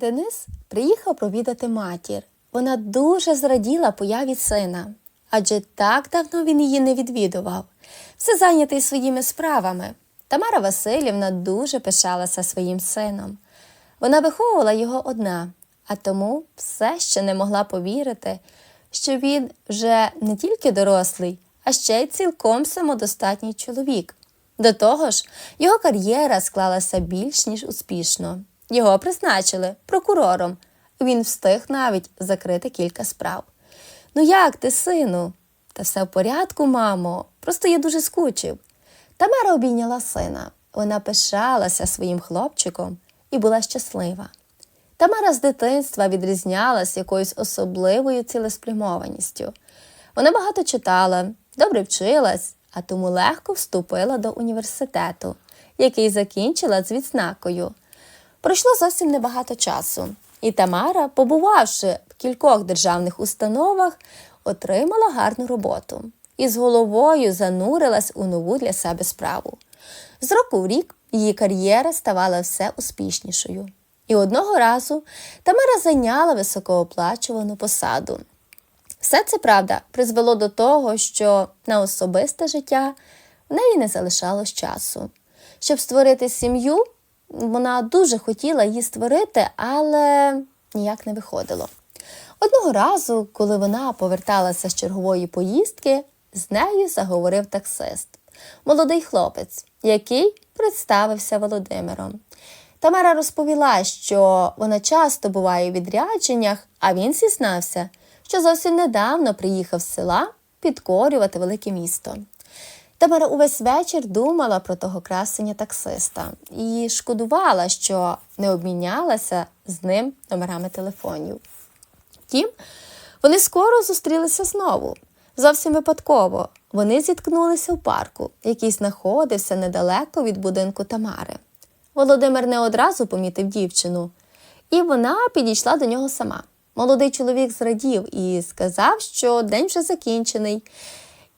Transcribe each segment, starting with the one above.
Денис приїхав провідати матір. Вона дуже зраділа появі сина, адже так давно він її не відвідував. Все зайнятий своїми справами. Тамара Васильівна дуже пишалася своїм сином. Вона виховувала його одна, а тому все ще не могла повірити, що він вже не тільки дорослий, а ще й цілком самодостатній чоловік. До того ж, його кар'єра склалася більш ніж успішно. Його призначили прокурором. Він встиг навіть закрити кілька справ. Ну як ти, сину? Та все в порядку, мамо. Просто я дуже скучив. Тамара обійняла сина. Вона пишалася своїм хлопчиком і була щаслива. Тамара з дитинства відрізнялась якоюсь особливою цілеспрямованістю. Вона багато читала, добре вчилась, а тому легко вступила до університету, який закінчила з відзнакою. Пройшло зовсім небагато часу, і Тамара, побувавши в кількох державних установах, отримала гарну роботу і з головою занурилась у нову для себе справу. З року в рік її кар'єра ставала все успішнішою. І одного разу Тамара зайняла високооплачувану посаду. Все це правда призвело до того, що на особисте життя в неї не залишалось часу. Щоб створити сім'ю, вона дуже хотіла її створити, але ніяк не виходило. Одного разу, коли вона поверталася з чергової поїздки, з нею заговорив таксист, молодий хлопець, який представився Володимиром. Тамара розповіла, що вона часто буває у відрядженнях, а він зізнався, що зовсім недавно приїхав з села підкорювати велике місто. Тамара увесь вечір думала про того красення таксиста і шкодувала, що не обмінялася з ним номерами телефонів. Втім, вони скоро зустрілися знову. Зовсім випадково вони зіткнулися в парку, який знаходився недалеко від будинку Тамари. Володимир не одразу помітив дівчину, і вона підійшла до нього сама. Молодий чоловік зрадів і сказав, що день вже закінчений,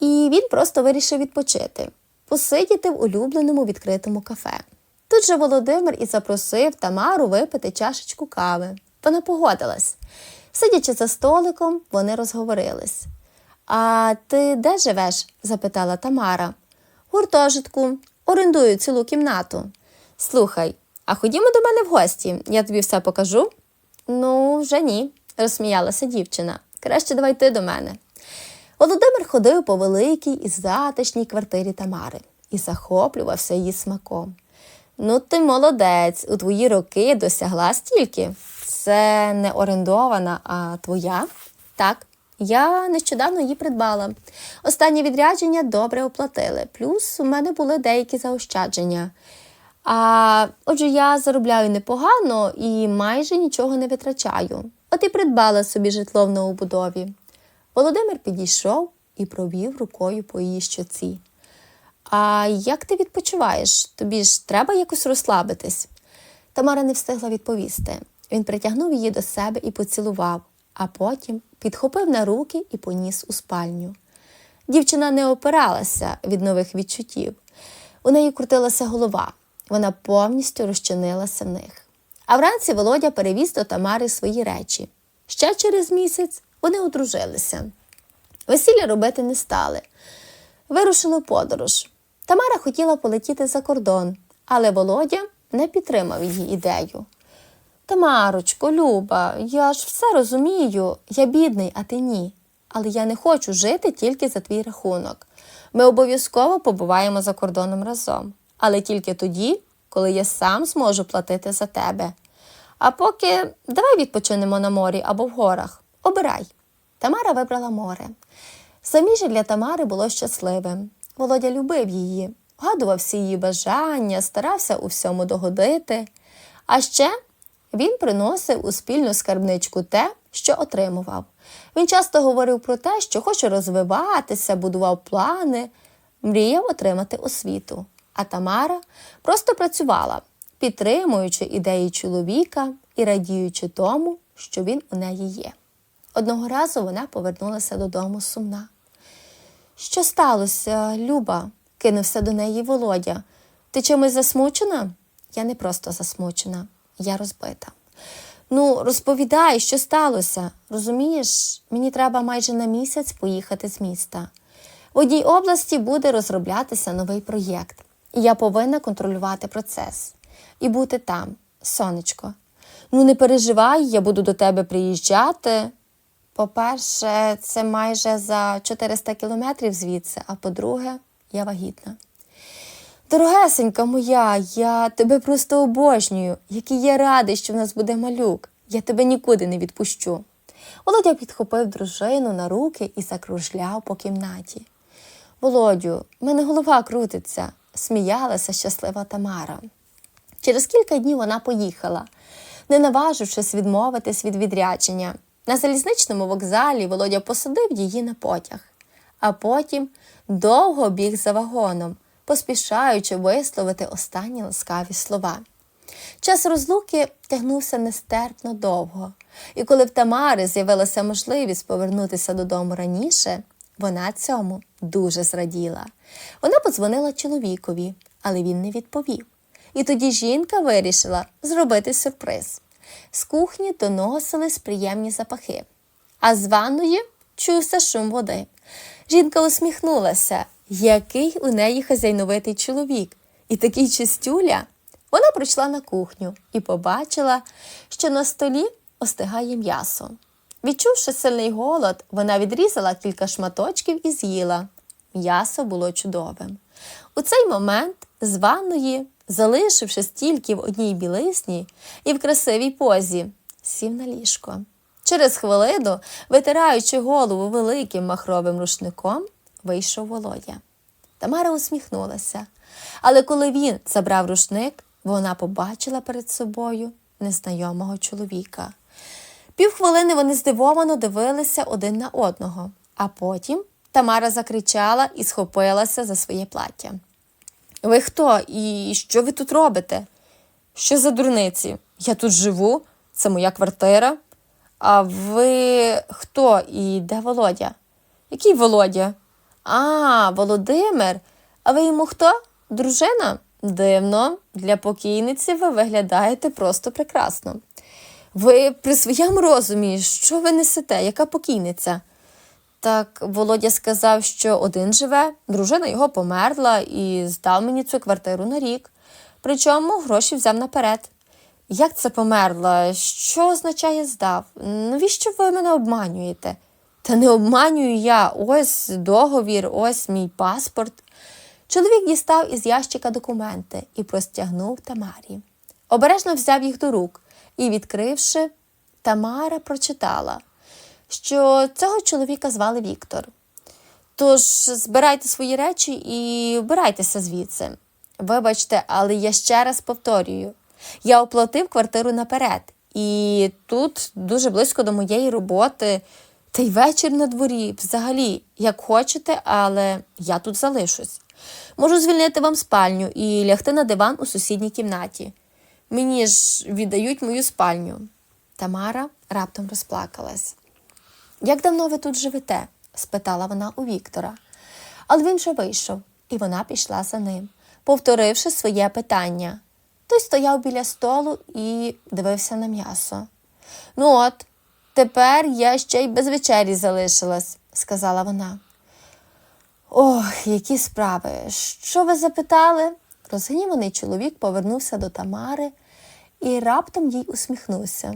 і він просто вирішив відпочити, посидіти в улюбленому відкритому кафе. Тут же Володимир і запросив Тамару випити чашечку кави. Вона погодилась. Сидячи за столиком, вони розговорились. А ти де живеш? запитала Тамара. Гуртожитку, орендую цілу кімнату. Слухай, а ходімо до мене в гості, я тобі все покажу. Ну, вже ні, розсміялася дівчина. Краще давай ти до мене. Володимир ходив по великій і затишній квартирі Тамари і захоплювався її смаком. Ну, ти молодець, у твої роки досягла стільки. Це не орендована, а твоя? Так, я нещодавно її придбала. Останнє відрядження добре оплатили, плюс у мене були деякі заощадження. А отже, я заробляю непогано і майже нічого не витрачаю. От і придбала собі житло в новобудові. Володимир підійшов і провів рукою по її щоці. А як ти відпочиваєш? Тобі ж треба якось розслабитись. Тамара не встигла відповісти. Він притягнув її до себе і поцілував, а потім підхопив на руки і поніс у спальню. Дівчина не опиралася від нових відчуттів. У неї крутилася голова, вона повністю розчинилася в них. А вранці Володя перевіз до Тамари свої речі. Ще через місяць вони одружилися. Весілля робити не стали. Вирушили в подорож. Тамара хотіла полетіти за кордон, але Володя не підтримав її ідею. Тамарочко, Люба, я ж все розумію. Я бідний, а ти ні. Але я не хочу жити тільки за твій рахунок. Ми обов'язково побуваємо за кордоном разом, але тільки тоді, коли я сам зможу платити за тебе. А поки давай відпочинемо на морі або в горах. Обирай. Тамара вибрала море. Заміжжя для Тамари було щасливим. Володя любив її, вгадував всі її бажання, старався у всьому догодити. А ще він приносив у спільну скарбничку те, що отримував. Він часто говорив про те, що хоче розвиватися, будував плани, мріяв отримати освіту. А Тамара просто працювала, підтримуючи ідеї чоловіка і радіючи тому, що він у неї є. Одного разу вона повернулася додому сумна. Що сталося, Люба? кинувся до неї Володя. Ти чимось засмучена? Я не просто засмучена, я розбита. Ну, розповідай, що сталося. Розумієш, мені треба майже на місяць поїхати з міста. В одній області буде розроблятися новий проєкт, і я повинна контролювати процес і бути там, сонечко. Ну, не переживай, я буду до тебе приїжджати. По-перше, це майже за 400 кілометрів звідси, а по-друге, я вагітна. Дорогесенька моя, я тебе просто обожнюю, який я радий, що в нас буде малюк. Я тебе нікуди не відпущу. Володя підхопив дружину на руки і закружляв по кімнаті. Володю, в мене голова крутиться, сміялася щаслива Тамара. Через кілька днів вона поїхала, не наважившись відмовитись від відрядження. На залізничному вокзалі Володя посадив її на потяг, а потім довго біг за вагоном, поспішаючи висловити останні ласкаві слова. Час розлуки тягнувся нестерпно довго, і коли в Тамари з'явилася можливість повернутися додому раніше, вона цьому дуже зраділа. Вона подзвонила чоловікові, але він не відповів. І тоді жінка вирішила зробити сюрприз. З кухні доносились приємні запахи, а з ванної чувся шум води. Жінка усміхнулася, який у неї хазяйновитий чоловік, і такий чистюля. Вона прийшла на кухню і побачила, що на столі остигає м'ясо. Відчувши сильний голод, вона відрізала кілька шматочків і з'їла. М'ясо було чудовим. У цей момент з ванної, залишившись тільки в одній білизні і в красивій позі, сів на ліжко. Через хвилину, витираючи голову великим махровим рушником, вийшов Володя. Тамара усміхнулася, але коли він забрав рушник, вона побачила перед собою незнайомого чоловіка. Півхвилини вони здивовано дивилися один на одного, а потім Тамара закричала і схопилася за своє плаття. Ви хто і що ви тут робите? Що за дурниці? Я тут живу, це моя квартира. А ви хто і де Володя? Який Володя? А, Володимир. А ви йому хто? Дружина? Дивно, для покійниці ви виглядаєте просто прекрасно. Ви при своєму розумі, що ви несете, яка покійниця? Так Володя сказав, що один живе, дружина його померла і здав мені цю квартиру на рік. Причому гроші взяв наперед. Як це померла? Що означає здав? Навіщо ви мене обманюєте? Та не обманюю я. Ось договір, ось мій паспорт. Чоловік дістав із ящика документи і простягнув Тамарі. Обережно взяв їх до рук і, відкривши, Тамара прочитала, що цього чоловіка звали Віктор. Тож збирайте свої речі і вбирайтеся звідси. Вибачте, але я ще раз повторюю: я оплатив квартиру наперед, і тут дуже близько до моєї роботи. Та й вечір на дворі, взагалі, як хочете, але я тут залишусь. Можу звільнити вам спальню і лягти на диван у сусідній кімнаті. Мені ж віддають мою спальню. Тамара раптом розплакалась. Як давно ви тут живете? спитала вона у Віктора. Але він же вийшов, і вона пішла за ним, повторивши своє питання. Той стояв біля столу і дивився на м'ясо. Ну от, тепер я ще й без вечері залишилась, сказала вона. Ох, які справи. Що ви запитали? Розгніваний чоловік повернувся до Тамари і раптом їй усміхнувся.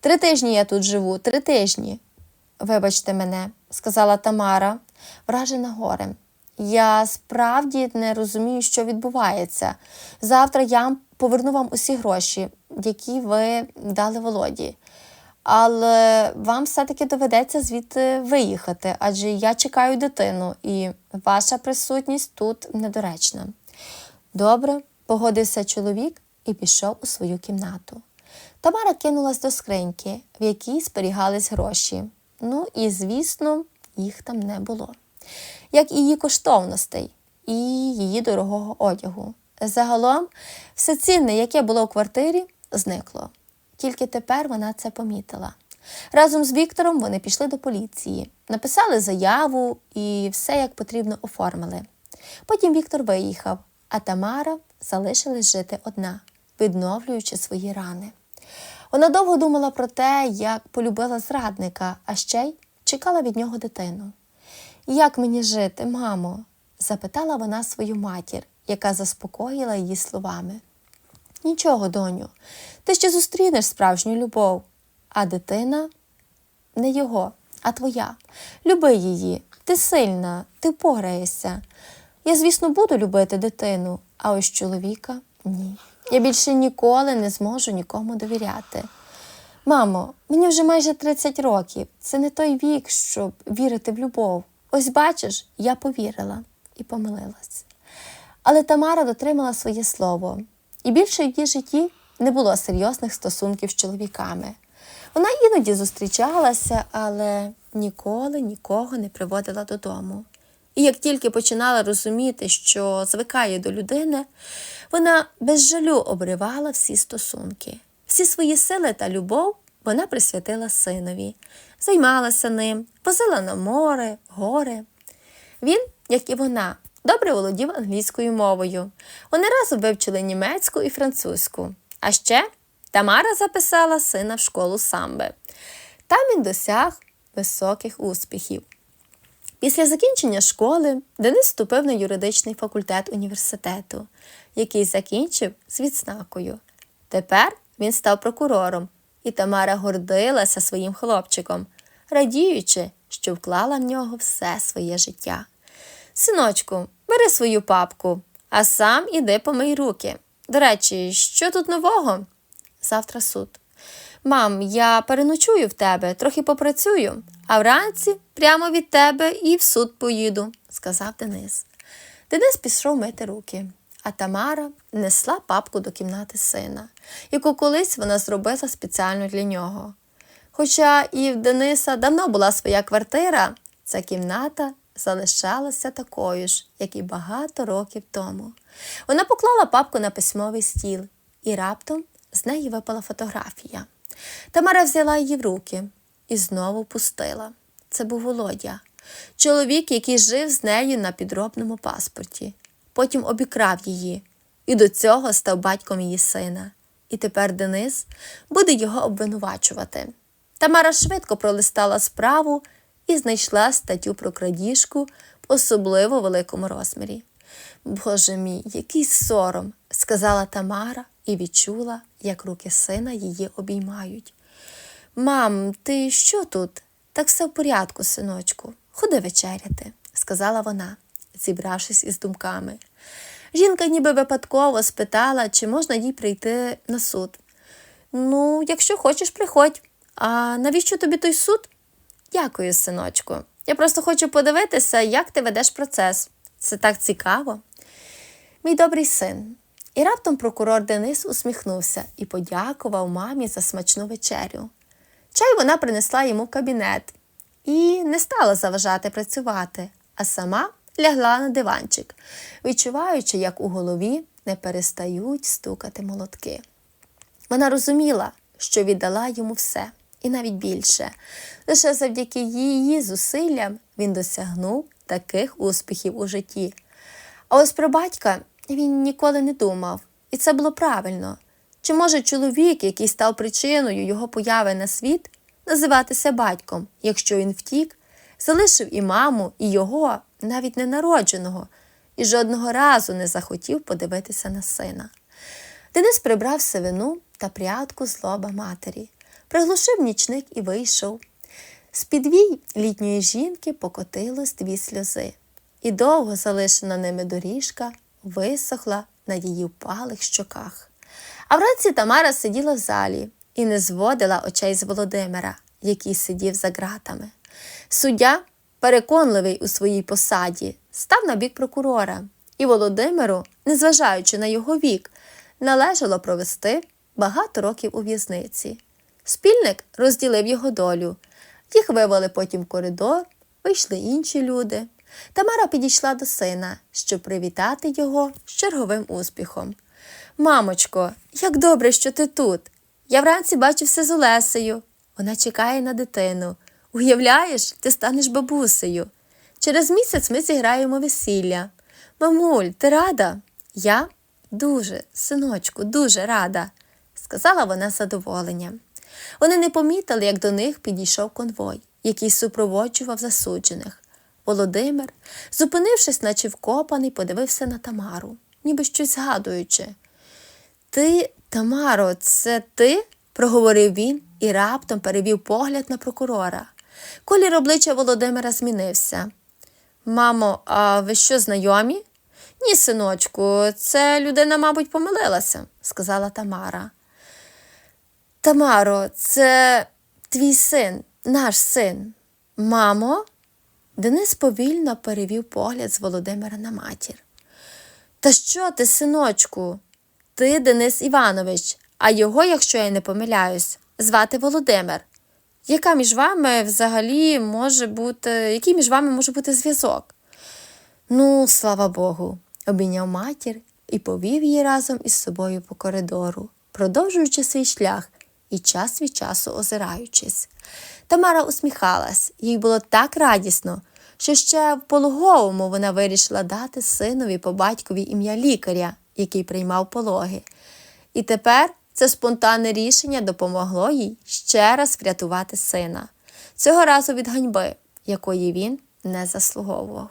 Три тижні я тут живу, три тижні. Вибачте мене, сказала Тамара, вражена горем. Я справді не розумію, що відбувається. Завтра я поверну вам усі гроші, які ви дали Володі. Але вам все-таки доведеться звідти виїхати, адже я чекаю дитину, і ваша присутність тут недоречна. Добре, погодився чоловік і пішов у свою кімнату. Тамара кинулась до скриньки, в якій зберігались гроші. Ну і, звісно, їх там не було, як і її коштовностей і її дорогого одягу. Загалом, все цінне, яке було у квартирі, зникло. Тільки тепер вона це помітила. Разом з Віктором вони пішли до поліції, написали заяву і все як потрібно оформили. Потім Віктор виїхав, а Тамара залишилась жити одна, відновлюючи свої рани. Вона довго думала про те, як полюбила зрадника, а ще й чекала від нього дитину. Як мені жити, мамо? запитала вона свою матір, яка заспокоїла її словами. Нічого, доню, ти ще зустрінеш справжню любов, а дитина не його, а твоя. Люби її, ти сильна, ти впораєшся. Я, звісно, буду любити дитину, а ось чоловіка ні. Я більше ніколи не зможу нікому довіряти. Мамо, мені вже майже 30 років. Це не той вік, щоб вірити в любов. Ось бачиш, я повірила і помилилась. Але Тамара дотримала своє слово, і більше в її житті не було серйозних стосунків з чоловіками. Вона іноді зустрічалася, але ніколи нікого не приводила додому. І як тільки починала розуміти, що звикає до людини, вона без жалю обривала всі стосунки. Всі свої сили та любов вона присвятила синові, займалася ним, возила на море, гори. Він, як і вона, добре володів англійською мовою. Вони разом вивчили німецьку і французьку. А ще Тамара записала сина в школу самби. Там він досяг високих успіхів. Після закінчення школи Денис вступив на юридичний факультет університету, який закінчив з відзнакою. Тепер він став прокурором, і Тамара гордилася своїм хлопчиком, радіючи, що вклала в нього все своє життя. Синочку, бери свою папку, а сам іди помий руки. До речі, що тут нового? Завтра суд. Мам, я переночую в тебе, трохи попрацюю, а вранці прямо від тебе і в суд поїду, сказав Денис. Денис пішов мити руки, а Тамара несла папку до кімнати сина, яку колись вона зробила спеціально для нього. Хоча і в Дениса давно була своя квартира, ця кімната залишалася такою ж, як і багато років тому. Вона поклала папку на письмовий стіл, і раптом з неї випала фотографія. Тамара взяла її в руки і знову пустила. Це був Володя, чоловік, який жив з нею на підробному паспорті. Потім обікрав її і до цього став батьком її сина. І тепер Денис буде його обвинувачувати. Тамара швидко пролистала справу і знайшла статтю про крадіжку в особливо великому розмірі. Боже мій, який сором, сказала Тамара і відчула, як руки сина її обіймають. Мам, ти що тут? Так все в порядку, синочку. Ходи вечеряти, сказала вона, зібравшись із думками. Жінка ніби випадково спитала, чи можна їй прийти на суд. Ну, якщо хочеш, приходь. А навіщо тобі той суд? Дякую, синочку. Я просто хочу подивитися, як ти ведеш процес. Це так цікаво. Мій добрий син. І раптом прокурор Денис усміхнувся і подякував мамі за смачну вечерю. Чай вона принесла йому кабінет і не стала заважати працювати, а сама лягла на диванчик, відчуваючи, як у голові не перестають стукати молотки. Вона розуміла, що віддала йому все, і навіть більше. Лише завдяки її зусиллям він досягнув таких успіхів у житті. А ось про батька він ніколи не думав, і це було правильно. Чи може чоловік, який став причиною його появи на світ, називатися батьком, якщо він втік, залишив і маму, і його, навіть ненародженого, і жодного разу не захотів подивитися на сина. Денис прибрав сивину та прядку з лоба матері, приглушив нічник і вийшов. З підвій літньої жінки покотилось дві сльози, і довго залишена ними доріжка висохла на її впалих щоках. А вранці Тамара сиділа в залі і не зводила очей з Володимира, який сидів за ґратами. Суддя, переконливий у своїй посаді, став на бік прокурора, і Володимиру, незважаючи на його вік, належало провести багато років у в'язниці. Спільник розділив його долю. Їх вивели потім в коридор, вийшли інші люди. Тамара підійшла до сина, щоб привітати його з черговим успіхом. Мамочко, як добре, що ти тут. Я вранці бачився з Олесею. Вона чекає на дитину. Уявляєш, ти станеш бабусею. Через місяць ми зіграємо весілля. Мамуль, ти рада? Я дуже, синочку, дуже рада, сказала вона з задоволенням. Вони не помітили, як до них підійшов конвой, який супроводжував засуджених. Володимир, зупинившись, наче вкопаний, подивився на Тамару, ніби щось згадуючи. Ти, Тамаро, це ти? проговорив він і раптом перевів погляд на прокурора. Колір обличчя Володимира змінився. Мамо, а ви що знайомі? Ні, синочку, це людина, мабуть, помилилася, сказала Тамара. Тамаро, це твій син, наш син. Мамо? Денис повільно перевів погляд з Володимира на матір. Та що ти, синочку? Ти Денис Іванович, а його, якщо я не помиляюсь, звати Володимир. Яка між вами взагалі може бути, який між вами може бути зв'язок? Ну, слава Богу, обійняв матір і повів її разом із собою по коридору, продовжуючи свій шлях і час від часу озираючись. Тамара усміхалась, їй було так радісно, що ще в пологовому вона вирішила дати синові по батькові ім'я лікаря, який приймав пологи. І тепер це спонтанне рішення допомогло їй ще раз врятувати сина, цього разу від ганьби, якої він не заслуговував.